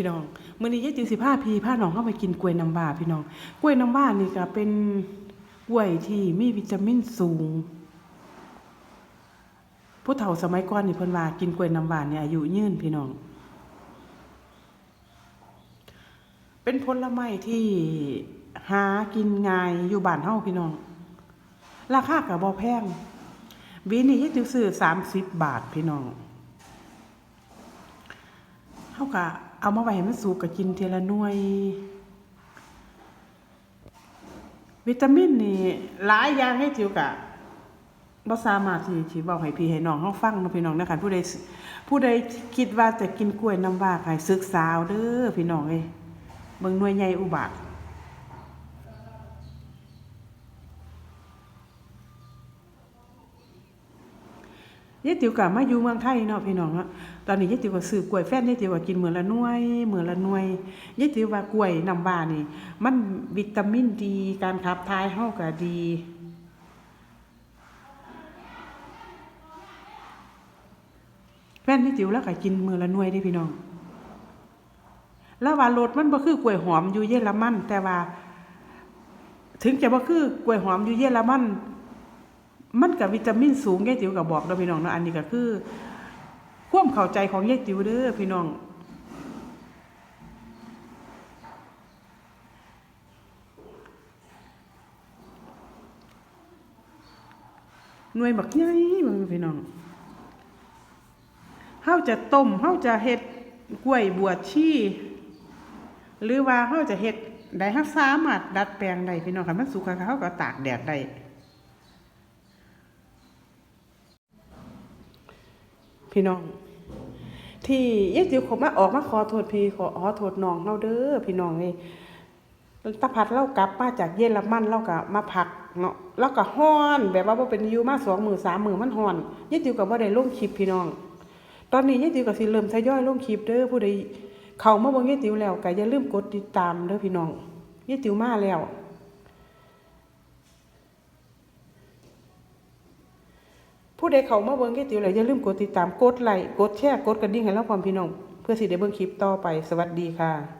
พี่น้องมื้อนี้ยายจิ๋วสิพาพี่พาน้องเข้าไปกินกล้วยน้ำว้าพี่น้องกล้วยน้ำว้านี่ก็เป็นกล้วยที่มีวิตามินสูง ผู้เฒ่าสมัยก่อนนี่เพิ่นว่ากินกล้วยน้ำว้าเนี่ยอายุยืนพี่น้อง เป็นผลไม้ที่หากินง่ายอยู่บ้านเฮาพี่น้อง ราคาก็บ่แพงวีนี้ยายจิ๋วซื้อ30 บาทพี่น้องเฮาก็ เอามาไว้ให้มันสุกก็กินเทละหน่วย วิตามินนี่หลายอย่างให้จิ๋วกะบ่สามารถที่สิเว้าให้พี่ให้น้องเฮาฟังเนาะพี่น้องนะคะผู้ใดผู้ใดคิดว่าจะกินกล้วยน้ำว้าให้ศึกษาเอาเด้อพี่น้องเอ้ยเบิ่งหน่วยใหญ่อุบาท ยายติ๋วกะมาอยู่เมืองไทยเนาะพี่น้องเนาะตอนนี้ยายติ๋วก็ซื้อกล้วยแฟนยายติ๋วก็กินเมื้อละหน่วยเมื้อละหน่วยยายติ๋วว่ากล้วยน้ำว้านี่ มันวิตามินดี การขับถ่ายเฮาก็ดีแฟนยายติ๋วแล้วก็กินมื้อละหน่วยเด้พี่น้อง แล้วว่ารสมันบ่คือกล้วยหอมอยู่เยอรมันแต่ว่า ถึงจะบ่คือกล้วยหอมอยู่เยอรมัน มันกับวิตามินสูงยายติ๋วก็บบอกเด้อพี่น้องเนาะอันนี้ก็คือ ความเข้าใจของยายติ๋วเด้อพี่น้องหน่วยบักใหญ่มันพี่น้องเฮาจะต้มเฮาจะเฮ็ดกล้วยบวชชีหรือว่าเฮาจะเฮ็ดได้เฮาสามารถดัดแปลงได้พี่น้องคันมันสุกค่ะเฮาก็ตากแดดได้ พี่น้อง ที่ยายจิ๋วขามาออกมาขอโทษพี่ขอขอโทษน้องเราเด้อพี่น้องเอ้ยตาพัดเรากลับมาจากเยอรมันเราก็มาพักเนาะเราก็ฮ้อน แบบว่าบ่เป็นยูมาสองหมื้อสามหมื้อมันฮ้อนยายจิ๋วก็บ่ได้ลงคลิปพี่น้อง ตอนนี้ยายจิ๋วก็สิเริ่มทยอยลงคลิปเด้อผู้ใดเขามาเบิ่งยายจิ๋วแล้วก็อย่าลืมกดติดตามเด้อพี่น้องยายจิ๋วมาแล้ว ผู้ใดเขามาเบิ่งยายติ๋วแล้วอย่าลืมกดติดตามกดไลค์กดแชร์กดกระดิ่งให้เราพร้อมพี่น้อง เพื่อสิได้เบิ่งคลิปต่อไปสวัสดีค่ะ